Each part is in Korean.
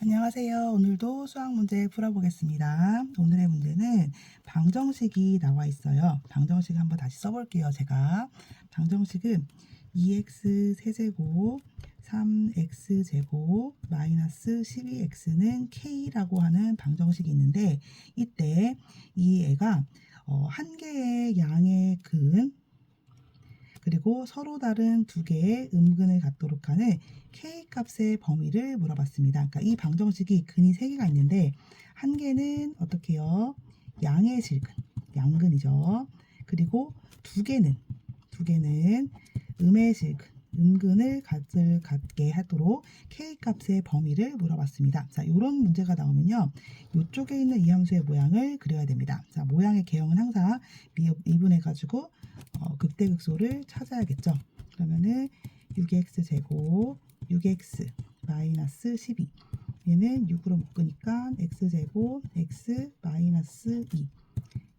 안녕하세요. 오늘도 수학 문제 풀어보겠습니다. 오늘의 문제는 방정식이 나와 있어요. 방정식 한번 다시 써볼게요. 제가 방정식은 2x 세제곱 3x 제곱 마이너스 12x는 k라고 하는 방정식이 있는데 이때 이 애가 어, 한 개의 양의 근 그리고 서로 다른 두 개의 음근을 갖도록 하는 k 값의 범위를 물어봤습니다. 그러니까 이 방정식이 근이 세 개가 있는데 한 개는 어떻게요? 양의 질근, 양근이죠. 그리고 두 개는 두 개는 음의 질근, 음근을 갖을 갖게 하도록 k 값의 범위를 물어봤습니다. 자, 이런 문제가 나오면요, 이쪽에 있는 이 함수의 모양을 그려야 됩니다. 자, 모양의 개형은 항상 미- 미분해 가지고 어, 극대극소를 찾아야겠죠. 그러면은 6x 제곱 6x 마이너스 12 얘는 6으로 묶으니까 x 제곱 x 마이너스 2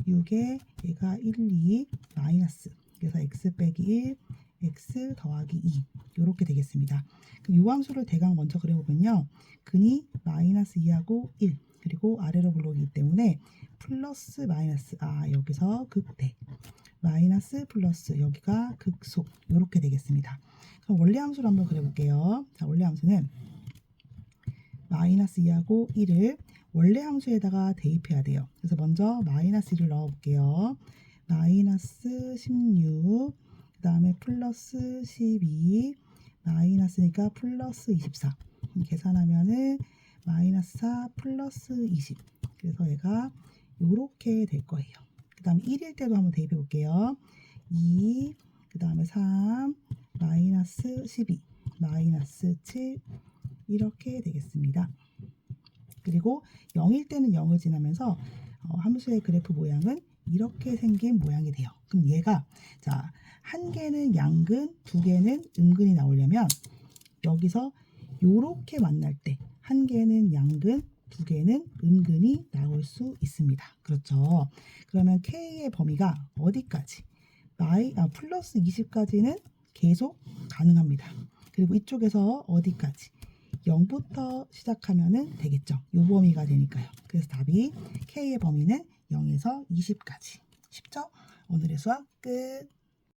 6에 얘가 1, 2 마이너스 그래서 x 빼기 1 x 더하기 2 이렇게 되겠습니다. 그럼 요 함수를 대강 먼저 그려보면요. 근이 마이너스 2하고 1 그리고 아래로 굴러오기 때문에 플러스 마이너스 아 여기서 극대 마이너스 플러스 여기가 극소 이렇게 되겠습니다. 그럼 원래 함수를 한번 그려볼게요. 자 원래 함수는 마이너스 2하고 1을 원래 함수에다가 대입해야 돼요. 그래서 먼저 마이너스 1을 넣어볼게요. 마이너스 16, 그 다음에 플러스 12, 마이너스니까 플러스 24. 계산하면은 마이너스 4 플러스 20. 그래서 얘가 요렇게 될 거예요. 그 다음에 1일 때도 한번 대입해 볼게요. 2, 그 다음에 3, 마이너스 12, 마이너스 7, 이렇게 되겠습니다. 그리고 0일 때는 0을 지나면서 어, 함수의 그래프 모양은 이렇게 생긴 모양이 돼요. 그럼 얘가 자, 한 개는 양근, 두 개는 음근이 나오려면 여기서 요렇게 만날 때 한 개는 양근, 두 개는 음근이 나올 수 있습니다. 그렇죠. 그러면 k의 범위가 어디까지? 마이 아, 플러스 20까지는 계속 가능합니다. 그리고 이쪽에서 어디까지? 0부터 시작하면은 되겠죠. 요 범위가 되니까요. 그래서 답이 K의 범위는 0에서 20까지. 쉽죠? 오늘의 수학 끝.